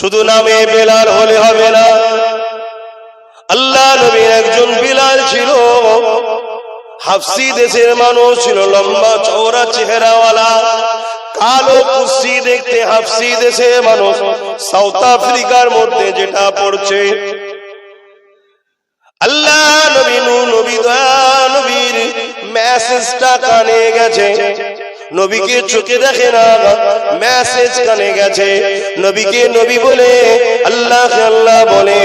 শুধু নামে বেলাল হলে হবে না। আল্লাহ নবীর একজন বিলাল ছিল। হাফসি দেশের মানুষ ছিল, লম্বা চওড়া চেহারাওয়ালা। কালো কুসি দেখতে হাফসি দেশের মানুষ। সাউথ আফ্রিকার মধ্যে যেটা পড়ছে। আল্লাহ নবী নবী দয়া, নবীর মেসেজটা কানে গেছে। নবীকে চোখে দেখে না মেসেজ কানে গেছে। নবীকে নবী বলে আল্লাহ আল্লাহ বলে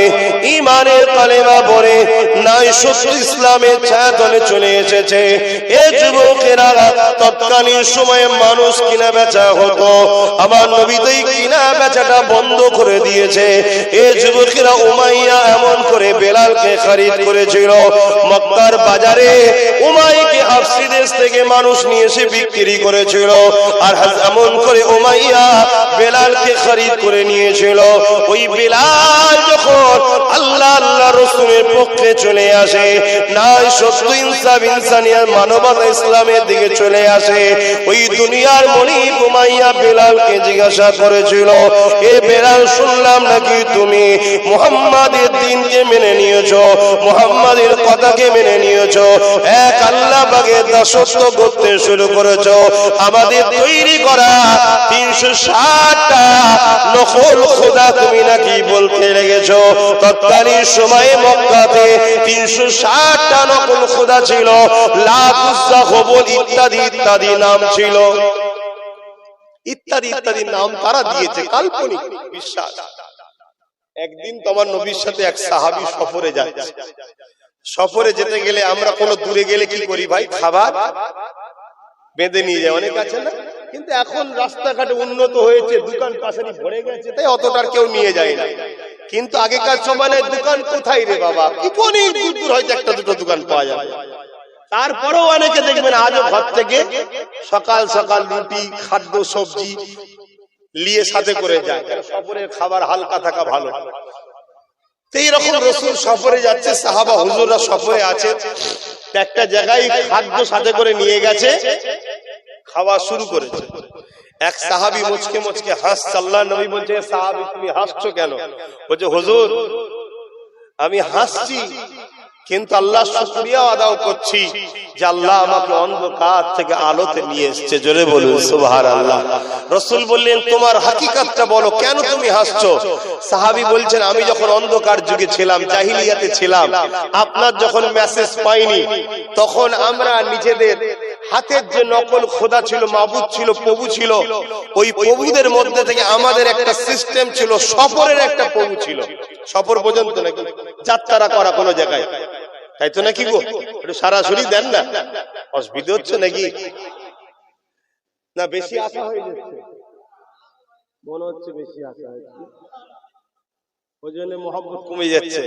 ইমানের কালেমা বলে নাই সত্য ইসলামের ছায়াতলে চলে এসেছে। এ যুবকেরা তৎকালীন সময়ে মানুষ কিনা বেচা হতো আমার নবী তো এই কিনা বেচাটা বন্ধ করে দিয়েছে। এ যুবকেরা উমাইয়া এমন করে বেলালকে খারিদ করেছিল। মক্কার বাজারে উমাইকে হাফসি দেশ থেকে মানুষ নিয়ে এসে বিক্রি করেছিল, আর এমন করে উমাইয়া বেলালকে খারিদ করে নিয়েছিল। ওই বেলাল যখন আল্লাহ আল্লাহ রসুলের পক্ষে চলে আসে, নাই সত্য ইনসাফ ইনসানিয়ার মানবতা ইসলামের দিকে চলে আসে, ওই দুনিয়ার মনি উমাইয়া বেলালকে জিজ্ঞাসা করেছিল, এ বেলাল, শুনলাম নাকি তুমি মুহাম্মাদের দিনকে মেনে নিয়েছো? মুহাম্মাদের কথাকে মেনে নিয়েছো? এক আল্লাহ বাগে দাসত্ব করতে শুরু করেছ। আমাদের তৈরি করা তিনশো ষাটটা খোদা তুমি নাকি বলতে তৎকালীন সময়ে মক্কাতে তিনশো ষাটটা খোদা ছিল। ইত্যাদি ইত্যাদি নাম ছিল। ইত্যাদি ইত্যাদি নাম তারা দিয়েছে, কাল্পনিক বিশ্বাস। একদিন তোমার নবীর সাথে এক সাহাবি সফরে যাচ্ছে সফরে যেতে গেলে আমরা কোনো দূরে গেলে কি করি ভাই? খাবার? বেঁধে নিয়ে যায়, অনেক আছে না? কিন্তু এখন রাস্তাঘাটে উন্নত হয়েছে, দোকান পাশারি ভরে গেছে, তাই অতটার কেউ নিয়ে যায় না। কিন্তু আগেকার সময় দোকান কোথায় রে বাবা? অনেক দূর দূর হয়তো একটা দুটো দোকান পাওয়া যাবে। তারপরেও অনেকে দেখবেন আজও ঘর থেকে সকাল সকাল রুটি, খাদ্য, সবজি নিয়ে সাথে করে যায়। সফরের খাবার হালকা থাকা ভালো। এইরকম রসুল সফরে যাচ্ছে, সাহাবা হুজুররা সফরে আছে। একটা জায়গায় খাদ্য সাথে করে নিয়ে গেছে, খাওয়া শুরু করেছে। এক সাহাবি মুচকে মুচকে হাস আল্লাহ নবী বলছে সাহাবি, তুমি হাসছো কেন? বলছে, হুজুর, আমি হাসছি কিন্তু আল্লাহ শুক্রিয়া আদাও করছি যে আল্লাহ আমাকে অন্ধকার থেকে আলোতে নিয়ে এসছে। জোরে বলুন সুবহান আল্লাহ রসুল বললেন, তোমার হাকিকাতটা বলো, কেন তুমি হাসছো? সাহাবি বলছেন, আমি যখন অন্ধকার যুগে ছিলাম, জাহিলিয়াতে ছিলাম, আপনার যখন মেসেজ পাইনি, তখন আমরা নিজেদের হাতের যে নকল খোদা ছিল, মাবুদ ছিল, প্রভু ছিল, ওই প্রভুদের মধ্যে থেকে আমাদের একটা সিস্টেম ছিল, সফরের একটা প্রভু ছিল। সফর পর্যন্ত নাকি? যাত্রা করা কোনো জায়গায়। তাই তো নাকি গো? একটু সরাসরি দেন না। অসুবিধা হচ্ছে নাকি? না বেশি আশা হয়ে যাচ্ছে। মনে হচ্ছে বেশি আশা হচ্ছে ওই জন্য মহব্বত কমে যাচ্ছে।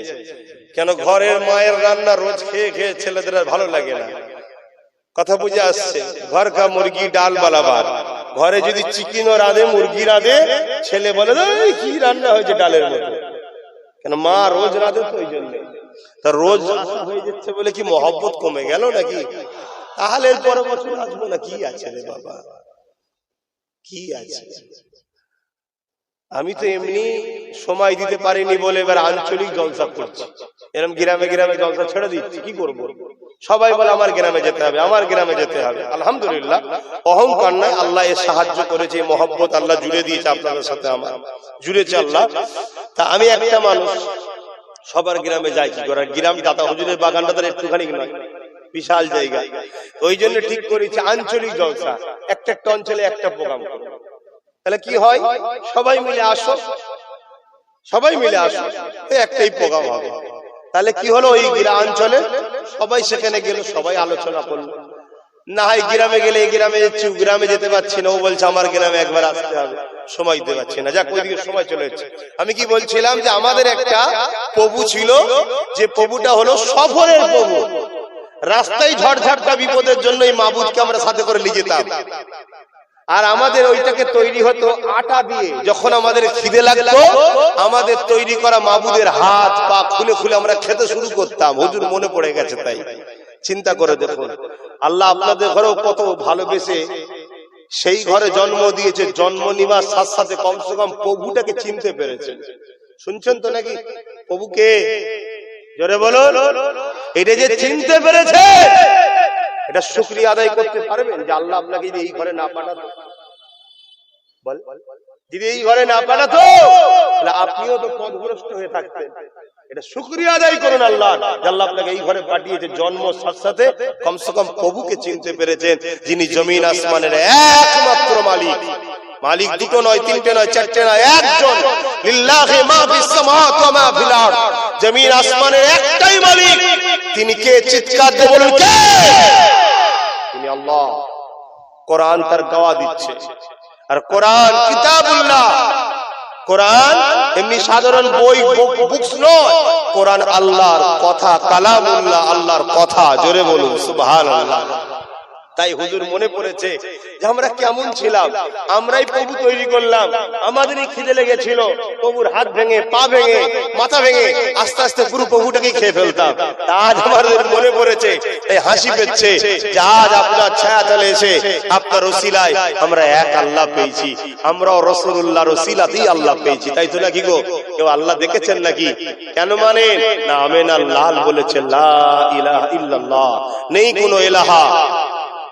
কেন ঘরের মায়ের রান্না রোজ খেয়ে খেয়ে ছেলেদের আর ভালো লাগে না। কথা বুঝে আসছে। ঘর কা মুরগি ডাল বালাবার। ঘরে যদি চিকেন রাঁধে মুরগি রাঁধে ছেলে বলে "এই, কি রান্না হয়েছে ডালের মধ্যে? কেন মা রোজ রাঁধে তো ওই জন্য। তা রোজ হয়ে যাচ্ছে বলে কি মহব্বত কমে গেল নাকি? তাহলে পরের বছর আসব না। কি আছে রে বাবা? কি আছে? আমি তো এমনি সময় দিতে পারিনি বলে এবার আঞ্চলিক জলসা করছি। এরকম গ্রামে গ্রামে জলসা ছেড়ে দিচ্ছি। কি করব? সবাই বলে আমার গ্রামে যেতে হবে, আমার গ্রামে যেতে হবে। আলহামদুলিল্লাহ, অহংকার নাই, আল্লাহ এর সাহায্য করেছে মহব্বত আল্লাহ জুড়ে দিয়েছে আপনাদের সাথে আমার। জুড়েছে আল্লাহ। তা আমি একটা মানুষ সবার গ্রামে যাই কি করে? আর গ্রাম দাতা হুজুরের বাগানটা তার একটুখানি নয়, বিশাল জায়গা। ওই জন্য ঠিক করেছি আঞ্চলিক জলসা, একটা একটা অঞ্চলে একটা প্রোগ্রাম তাহলে কি হয়? সবাই মিলে আসো। সবাই মিলে আসো একটাই প্রোগ্রাম হবে। তাহলে কি হলো? ওই গ্রাম অঞ্চলে সবাই সেখানে গেল, সবাই আলোচনা করল। না হয় গ্রামে গেলে এই গ্রামে যাচ্ছি গ্রামে যেতে পারছি না। ও বলছে, আমার গ্রামে একবার আসতে হবে। সময় দিতে পারছি না। যাক, ওইদিকে সময় চলে যাচ্ছে। আমি কি বলছিলাম যে আমাদের একটা প্রভু ছিল যে প্রভুটা হলো সফরের প্রভু। রাস্তায় ঝড়ঝাটকা বিপদের জন্য এই মাবুদকে আমরা সাথে করে নিয়ে যেতাম। আর আমাদের ওইটাকে তৈরি হতো আটা দিয়ে। যখন আমাদের খিদে লাগতো, আমাদের তৈরি করা মাবুদের হাত, পা খুলে খুলে আমরা খেতে শুরু করতাম। হুজুর মনে পড়ে গেছে তাই। চিন্তা করে দেখুন, আল্লাহ আপনাদের ঘরেও কত ভালোবেসে সেই ঘরে জন্ম দিয়েছে, জন্ম নিবার সাথে সাথে কমসে কম প্রভুটাকে চিনতে পেরেছে। শুনছেন তো নাকি? প্রভুকে জোরে বলো এটা যে চিনতে পেরেছে এটা শুক্রিয়া আদায় করতে পারবেন যে আল্লাহ আপনাকে যদি এই ঘরে না পাঠাতো। বল। যদি এই ঘরে না পাঠাতো তাহলে আপনিও তো পদভ্রষ্ট হয়ে থাকতেন। এটা শুক্রিয়া আদায় করুন আল্লাহ আল্লাহ আপনাকে এই ঘরে পাঠিয়েছে জন্ম সাথে সাথে। কমসে কম প্রভুকে চিনতে পেরেছেন যিনি জমিন আসমানের একমাত্র মালিক। মালিক দুটো নয় তিনটে নয় চারটে নয় একজন। লিল্লাহি মা ফিস সামাওয়াতি ওয়া মা ফিল আরদ। জমিন আসমানের একটাই মালিক। তিনি কে? চিৎকার দিয়ে বলুন কে? তিনি আল্লাহ। কোরআন তার গাওয়া দিচ্ছে। আর কোরআন কিতাবুল্লাহ। কোরআন এমনি সাধারণ বই বুকস নয়। কোরআন আল্লাহর কথা কালামুল্লাহ আল্লাহর কথা। জোরে বলুন সুবহানাল্লাহ। তাই হুজুর মনে পড়েছে যে আমরা কেমন ছিলাম? আমরাই প্রভু তৈরি করলাম। আমাদেরই খিদে লেগেছিল। প্রভুর হাত ভেঙে পা ভেঙে মাথা ভেঙে আস্তে আস্তে পুরো প্রভুটাকে খেয়ে ফেলতাম। আজ আমাদের মনে পড়েছে এই হাসি পেচ্ছে যে আজ আপনার ছায়া চলে এসে আপনার রসিলায় আমরা এক আল্লাহ পেয়েছি। আমরাও রসুল্লাহ রসিলাতেই আল্লাহ পেয়েছি। তাই তো নাকি গো? কেউ আল্লাহ দেখেছেন নাকি? কেন মানে? না আমেন লাল বলেছে লা ইলাহা ইল্লাল্লাহ। নেই কোনো এলাহা।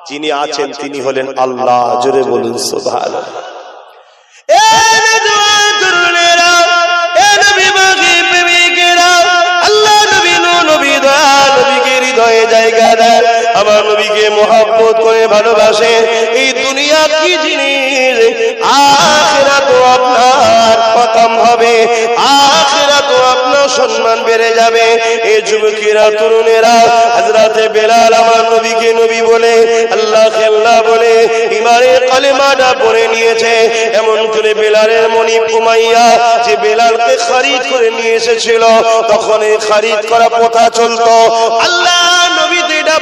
যিনি আছেন তিনি হলেন আল্লাহ জোরে বলুন সুবহান আমার নবীকে মোহাব্বত করে ভালোবাসে এই দুনিয়া কি জিনিস? আখেরা তো আপনার খতম হবে আখেরা সম্মান বেড়ে যাবে। এই যুবকেরা, তরুণেরা হাজরাতে বেলাল আমার নবীকে নবী বলে আল্লাহ খেল্লা বলে ইমারে কালেমাটা পড়ে নিয়েছে। এমন করে বেলালের মনি কুমাইয়া যে বেলালকে খারিদ করে নিয়ে এসেছিল তখন এই খারিদ করা প্রথা চলত। আল্লাহ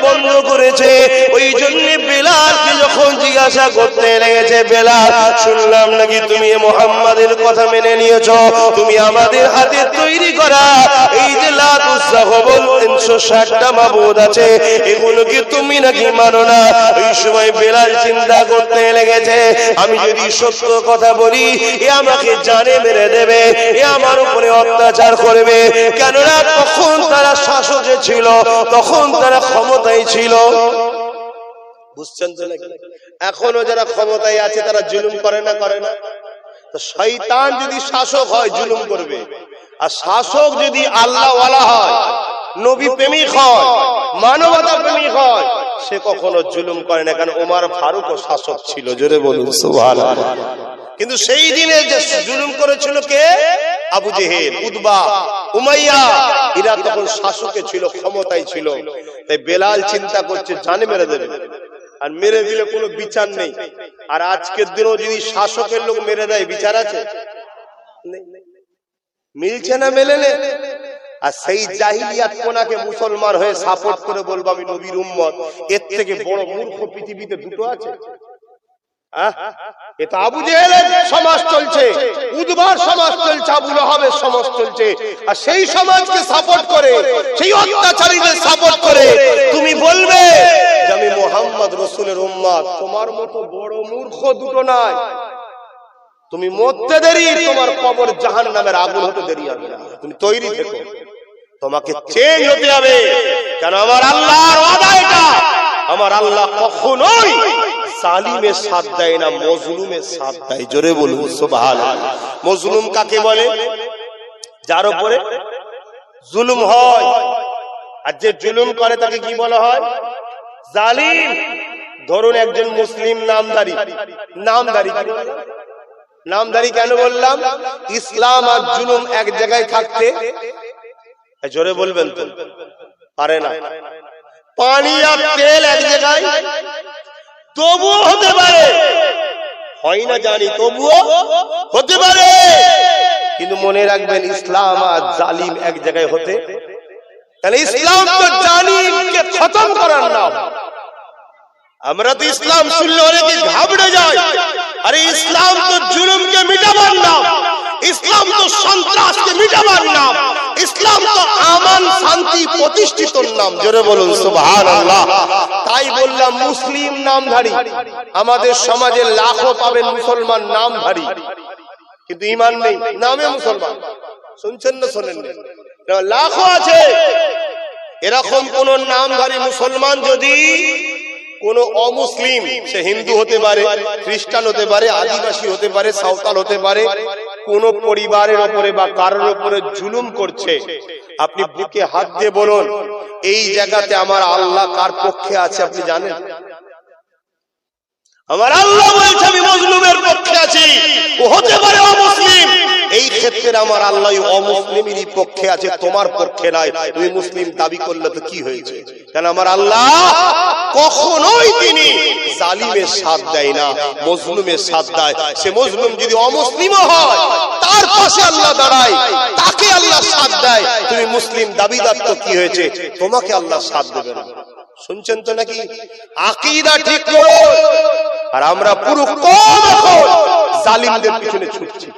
বন্ধ করেছে। ওই জন্য বেলালকে যখন জিজ্ঞাসা করতে লেগেছে, বেলাল, শুনলাম নাকি তুমি মোহাম্মদের কথা মেনে নিয়েছো? তুমি আমাদের হাতে তৈরি করা এই যে লাদুসাহ বল তিনশো ষাটটা মাবুদ আছে এগুলো কি তুমি নাকি মানো না? ওই সময় বেলাল চিন্তা করতে লেগেছে, আমি যদি সত্য কথা বলি, এ আমাকে জানে মেরে দেবে, এ আমার উপরে অত্যাচার করবে। কেননা তখন তারা শাসকে ছিল, তখন তারা ক্ষমতায় ছিল। বুঝছেন তো নাকি? এখনও যারা ক্ষমতায় আছে, তারা জুলুম করে না করে না। তো শয়তান যদি শাসক হয়, জুলুম করবে। আর শাসক যদি আল্লাহ হয়, নবী প্রেমিক হয়, মানবতা প্রেমিক হয়, সে কখনো জুলুম করে না। কারণ ওমার ফারুক ও শাসক ছিল, জোরে বলুন কিন্তু সেই দিনে যে জুলুম করেছিল কে? আবু জেহেল উদবা উমাইয়া এরা তখন শাসকে ছিল, ক্ষমতায় ছিল। তাই বেলাল চিন্তা করছে, জানে মেরে দেবে। আর মেরে দিলে কোনো বিচার নেই। আর আজকের দিনও যদি শাসকের লোক মেরে দেয়, বিচার আছে? মিলছে না মেলে আর সেই জাহিলিয়াত কোনাকে মুসলমান হয়ে সাপোর্ট করে বলব আমি নবীর উম্মত। এর থেকে বড় মূর্খ পৃথিবীতে দুটো আছে? এটা আবু জেহেলের সমাজ চলছে। উদ্বার সমাজ চলছে আবু সমাজ চলছে। আর সেই সমাজকে সাপোর্ট করে সেই অত্যাচারীদের সাপোর্ট করে তুমি বলবে যে আমি মোহাম্মদ রসুলের উম্মাদ। তোমার মতো বড় মূর্খ দুটো নাই। তুমি মরতে দেরি তোমার কবর জাহান নামের আগুন হতে দেরি হবে না। তুমি তৈরি থেকো। তোমাকে চেঞ্জ হতে হবে। কেন আমার আল্লাহর ওয়াদা এটা? আমার আল্লাহ কখনোই সালিমের সাথ দেয় না মজলুমের সাথ দেয়। জোরে বলুন, সুবহানাল্লাহ। মজলুম কাকে বলে? যার উপরে জুলুম হয়। আর যে জুলুম করে, তাকে কি বলা হয়? জালিম। ধরুন একজন মুসলিম নামদারি। নামদারি নামদারি কেন বললাম? ইসলাম আর জুলুম এক জায়গায় থাকতে জোরে বলবেন তো? পারে না। পানি আর তেল এক জায়গায় তবুও হতে পারে। হয় না জানি, তবুও হতে পারে। কিন্তু মনে রাখবেন, ইসলাম আর জালিম এক জায়গায় হতে তাহলে ইসলাম তো জালিমকে খতম করার নাম। আমরা তো ইসলাম শুনলে অনেকে ঘাবড়ে যায় আরে ইসলাম তো জুলুমকে মিটাবার নাম। ইসলাম তো সন্ত্রাসকে মিটাবার নাম, ইসলাম তো আমান শান্তি প্রতিষ্ঠিত নাম, জোরে বলুন, সুবহানাল্লাহ। তাই বললাম মুসলিম নামধারী, আমাদের সমাজে লাখো পাবেন মুসলমান নামধারী। কিন্তু ইমান নেই, নামে মুসলমান। শুনছেন না শোনেন? লাখো আছে। এরকম কোন নামধারী মুসলমান যদি কোন অমুসলিম, সে হিন্দু হতে পারে, খ্রিস্টান হতে পারে, আদিবাসী হতে পারে, সাঁওতাল হতে পারে কোন পরিবারের ওপরে বা কারোর ওপরে জুলুম করছে, আপনি বুকে হাত দিয়ে বলুন, এই জায়গাতে আমার আল্লাহ কার পক্ষে আছে আপনি জানেন? আমার আল্লাহ বলছে, আমি মজলুমের পক্ষে আছি। ও হতে পারে অমুসলিম এই ক্ষেত্রে আমার আল্লাহ অমুসলিমেরই পক্ষে আছে, তোমার পক্ষে নয়। তুমি মুসলিম দাবি করলে তো কি হয়েছে? কেন আমার আল্লাহ কখনোই তিনি জালিমের সাথ দেয় না, মজলুমের সাথ দেয়। সে মজলুম যদি অমুসলিমও হয়, তার পাশে আল্লাহ দাঁড়ায়, তাকে আল্লাহ সাথ দেয়। তুমি মুসলিম দাবিদার তো কি হয়েছে? তোমাকে আল্লাহ সাথ দেবে না। শুনছেন তো নাকি? আকিদা ঠিক করো আর আমরা পুরো কম জালিমদের পিছনে ছুটছি।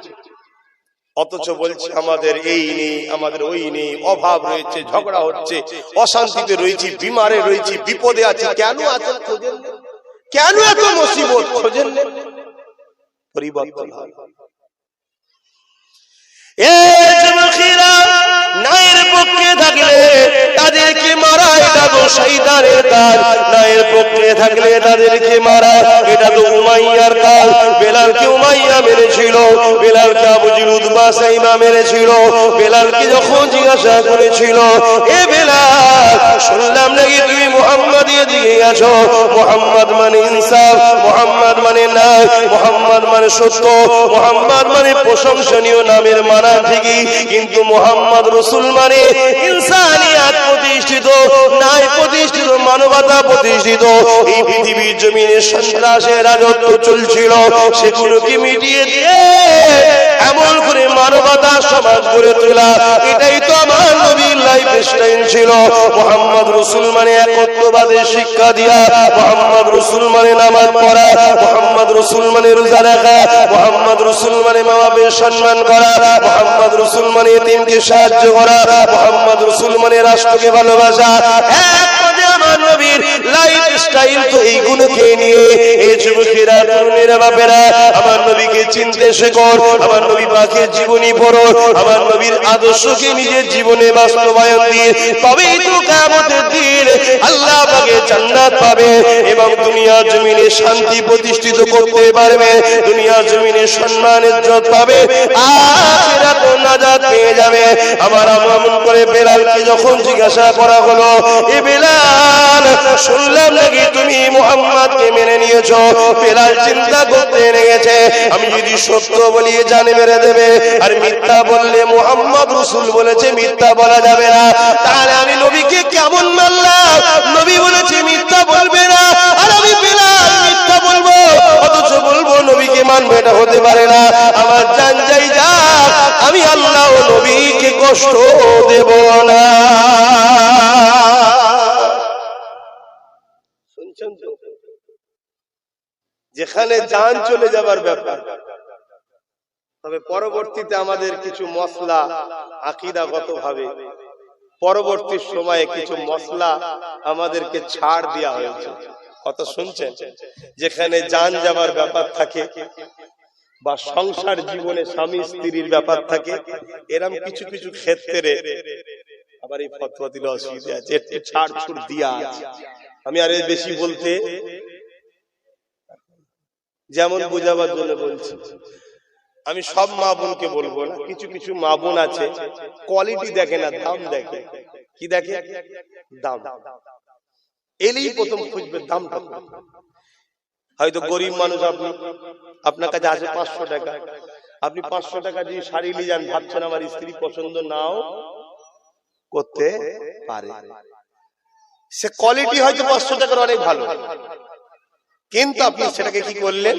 অথচ বলছে আমাদের এই নেই আমাদের ওই নেই অভাব রয়েছে ঝগড়া হচ্ছে অশান্তিতে রয়েছি বিমারে রয়েছি বিপদে আছি কেন আছেন খোঁজেন না? কেন এত মুসিবত খোঁজেন পরিবর্তন নায়ের পক্ষে থাকলে তাদেরকে মারা এটা তো শৈতানের কাজ নায়ের পক্ষে থাকলে তাদেরকে মারা এটা তো উমাইয়ার কাজ উমাইয়া মেরেছিল? বাসাইমা মেরেছিল? যখন জিজ্ঞাসা করেছিল, এ শুনলাম নাকি তুমি মোহাম্মদ মানে ইনসাফ, মোহাম্মদ মানে নাই মোহাম্মদ মানে সত্য, মোহাম্মদ মানে প্রশংসনীয় নামের মানা ঠিকই, কিন্তু মোহাম্মদ রসুল মানে ইনসানিয়াত প্রতিষ্ঠিত নাই প্রতিষ্ঠিত, মানবতা প্রতিষ্ঠিত। এই পৃথিবীর জমিনে সন্ত্রাসের রাজত্ব চলছিল সেগুলোকে মিটিয়ে দিয়ে এমন করে মানবতা সমাজ গড়ে তোলা? এটাই তো আমার নবীর লাইফ স্টাইল ছিল। মোহাম্মদ রসুল মানে একত্ববাদের শিক্ষা দিয়া, মোহাম্মদ রসুল মানে নামাজ পড়া, মোহাম্মদ রসুল মানে রোজা রাখা, মোহাম্মদ রসুল মানে মা সম্মান করা, মোহাম্মদ রসুল মানে এতিমকে সাহায্য করা, মোহাম্মদ রসুল মানে রাষ্ট্রকে ভালোবাসা এক পদে আমার নবীর লাইফ স্টাইল তো এইগুলোকে নিয়ে এই যুবকেরা তরুণেরা, বাপেরা, আমার নবীকে চিনতে শেখর আমার নবী পাখির জীবনী পড়ো, আমার নবীর আদর্শকে নিজের জীবনে বাস্তবায়ন দিয়ে, তবেই তো কামতের দিন আল্লাহ পাকে পাবে এবং দুনিয়া জমিনে শান্তি প্রতিষ্ঠিত করতে পারবে, দুনিয়া জমিনে সম্মান, ইজ্জত পাবে, আখিরাত নাজাত পেয়ে যাবে। আমার করে বেলালকে যখন জিজ্ঞাসা করা হলো, এ বেলাল শুনলাম নাকি তুমি মুহাম্মাদকে মেনে নিয়েছো? বেলাল চিন্তা করতে লেগেছে। আমি যদি সত্য বলি, জানে মেরে দেবে। আর মিথ্যা বললে মুহাম্মদ রসুল বলেছে, মিথ্যা বলা যাবে না। তাহলে আমি নবীকে কেমন মানলাম? নবী বলেছে, মিথ্যা বলবে না। আর আমি বেলাল মিথ্যা বলব। অথচ বলব, নবীকে মানবো, এটা হতে পারে না। আমার জান যাই যা আমি আল্লাহ নবীকে কষ্ট দেব না। তো? যেখানে যান চলে যাবার ব্যাপার। তবে পরবর্তীতে আমাদের কিছু মশলা আকিদাগত ভাবে। পরবর্তী সময়ে কিছু মশলা আমাদেরকে ছাড় দেওয়া হয়েছে। কত শুনছেন? যেখানে যান যাবার ব্যাপার থাকে বা সংসার জীবনে স্বামী স্ত্রীর ব্যাপার থাকে। এরম কিছু কিছু ক্ষেত্রে আবার এই ফতোয়া দিলে অসুবিধা আছে। একটু ছাড় ছুড় দিয়া আছে। আমি আর বেশি বলতে যেমন বোঝাবার জন্য বলছি। আমি সব মা বোনকে বলব না, কিছু কিছু মা বোন আছে কোয়ালিটি দেখে না, দাম দেখে। কি দেখে? দাম। এলেই প্রথম খুঁজবে দামটা। হয়তো গরিব মানুষ আপনি, আপনার কাছে আছে পাঁচশো টাকা। আপনি পাঁচশো টাকা দিয়ে শাড়ি নিয়ে যান ভাবছেন আমার স্ত্রী পছন্দ নাও, করতে পারে। সে কোয়ালিটি হয়তো পাঁচশো টাকার অনেক ভালো। কিন্তু আপনি সেটাকে কি করলেন?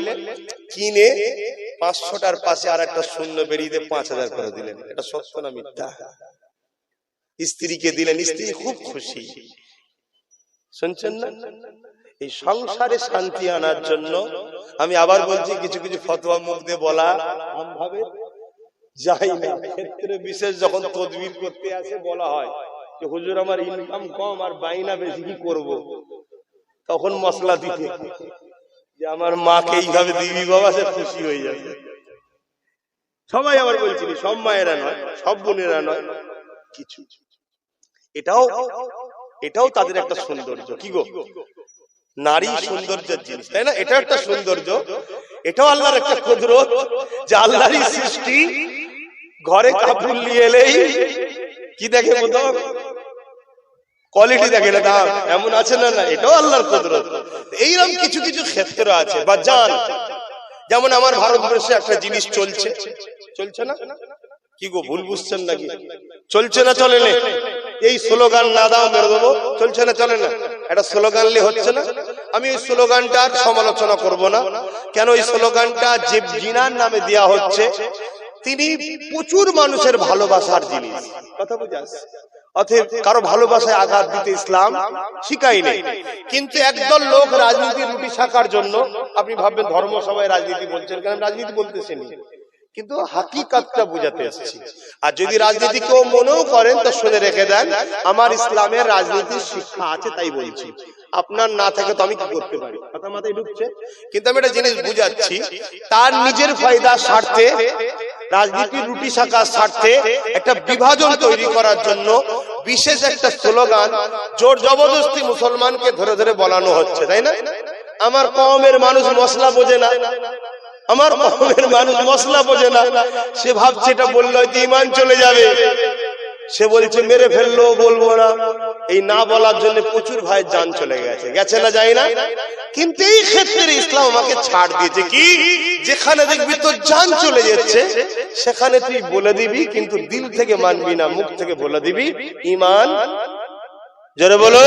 কিনে পাঁচশোটার পাশে আর একটা শূন্য বেরিয়ে পাঁচ হাজার করে দিলেন। এটা সত্য না মিথ্যা? স্ত্রীকে দিলেন স্ত্রী খুব খুশি। শুনছেন না? এই সংসারে শান্তি আনার জন্য আমি আবার বলছি কিছু কিছু ফতোয়া মুখ দিয়ে বলা ভাবে যাই না ক্ষেত্রে বিশেষ যখন তদবির করতে আসে বলা হয়। হুজুর, আমার ইনকাম কম আর বাইনা বেশি, কি করব? তখন মশলা দিতে। যে আমার মাকে এইভাবে দিবি বাবা, সে খুশি হয়ে যাবে। সবাই আবার বলছিল, সব মায়েরা নয়, সব বোনেরা নয়, কিছু। এটাও এটাও তাদের একটা সৌন্দর্য। কি গো? নারী সৌন্দর্যের জিনিস, তাই না? এটা একটা সৌন্দর্য। এটাও আল্লাহর একটা কুদরত যে আল্লাহরই সৃষ্টি। ঘরে কাপড় নিয়ে এলেই কি দেখে মতো কোয়ালিটি দেখে না দাম এমন আছে না না এটাও আল্লাহর কুদরত এইরকম কিছু কিছু ক্ষেত্র আছে বা জান যেমন আমার ভারতবর্ষে একটা জিনিস চলছে চলছে না কি গো ভুল বুঝছেন নাকি চলছে না চলে না এই স্লোগান না দাও মেরে দেবো চলছে না চলে না একটা স্লোগান হচ্ছে না আমি ওই স্লোগানটার সমালোচনা করব না কেন ওই স্লোগানটা যে জিনার নামে দেয়া হচ্ছে তিনি প্রচুর মানুষের ভালোবাসার জিনিস কথা বুঝে আসছে অতএব কারও ভালোবাসায় আঘাত দিতে ইসলাম শিখাই নেই। কিন্তু একদল লোক রাজনীতির রুটি শাখার জন্য, আপনি ভাববেন ধর্ম সবাই রাজনীতি বলছেন কেন? রাজনীতি বলতেছেন কিন্তু হাকিকাতটা বুঝাতে এসেছি। আর যদি রাজনীতি কেউ মনেও করেন, তো শুনে রেখে দেন, আমার ইসলামের রাজনীতির শিক্ষা আছে, তাই বলছি। আপনার না থাকে তো আমি কি করতে পারি? কথা মাথায় ঢুকছে। কিন্তু আমি একটা জিনিস বুঝাচ্ছি তার নিজের ফায়দা স্বার্থে রাজনীতির রুটি শাখার স্বার্থে একটা বিভাজন তৈরি করার জন্য বিশেষ একটা স্লোগান জোর জবরদস্তি মুসলমানকে ধরে ধরে বলানো হচ্ছে তাই না? আমার কমের মানুষ মশলা বোঝে না। আমার কমের মানুষ মশলা বোঝে না। সে ভাবছে এটা বলল হয়তো ইমান চলে যাবে। সে বলছে, মেরে ফেলল, বলব না। এই না বলার জন্য প্রচুর ভাইয়ের যান চলে গেছে। গেছে না যাই না? কিন্তু এই ক্ষেত্রে ইসলাম আমাকে ছাড় দিয়েছে। কি? যেখানে দেখবি তোর যান চলে যাচ্ছে, সেখানে তুই বলে দিবি, কিন্তু দিল থেকে মানবি না, মুখ থেকে বলে দিবি ইমান জোরে বলো,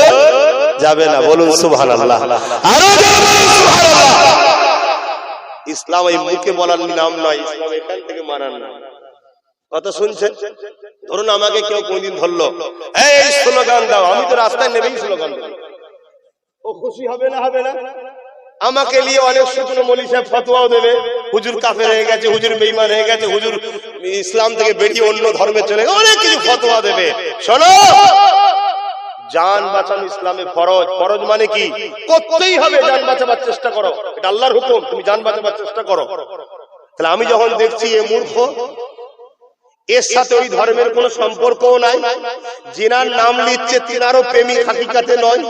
যাবে না। বলুন সুবহান আল্লাহ আরও। ইসলাম এই মুখে বলার নাম নয়, ইসলাম এখান থেকে মানার নাম। কথা শুনছেন? ধরুন আমাকে কেউ কোনদিন ধরলো। এই স্লোগান দাও আমি তো রাস্তায় নেবেই স্লোগান ও খুশি হবে না হবে না? আমাকে নিয়ে অনেক শুকনো মলি সাহেব ফতোয়াও দেবে। হুজুর কাফের হয়ে গেছে হুজুর বেইমান হয়ে গেছে হুজুর ইসলাম থেকে বেরিয়ে অন্য ধর্মে চলে গেছে অনেক কিছু ফতোয়া দেবে। শোনো! জান বাঁচানো ইসলামে ফরজ। ফরজ মানে কি? করতেই হবে জান বাঁচাবার চেষ্টা করো। এটা আল্লাহর হুকুম তুমি জান বাঁচাবার চেষ্টা করো। তাহলে আমি যখন দেখছি এ মূর্খ এর সাথে ওই ধর্মের কোনো সম্পর্কও নাই। যিনার নাম নিচ্ছে তিনারও প্রেমিক হাকিকাতে নয়।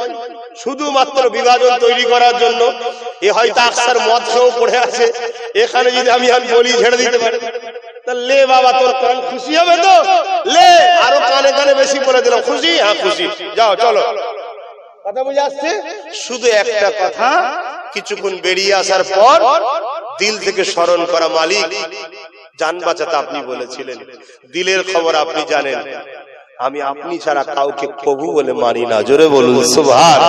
শুধুমাত্র বিভাজন তৈরি করার জন্য। এ হয়তো আকসার মদ খেয়েও পড়ে আছে। এখানে যদি আমি আমি বলি ঝেড়ে দিতে পারি। লে বাবা, তোর কান খুশি হবে তো? লে, আরও কানে কানে বেশি বলে দিলাম খুশি? হ্যাঁ খুশি। যাও, চলো। কথা বুঝে আসছে? শুধু একটা কথা, কিছুক্ষণ বেরিয়ে আসার পর দিল থেকে স্মরণ করা মালিক। জান বাঁচাতে আপনি বলেছিলেন। দিলের খবর আপনি জানেন। আমি আপনি ছাড়া কাউকে কবু বলে মানি না। জোরে বলুন সুভাষ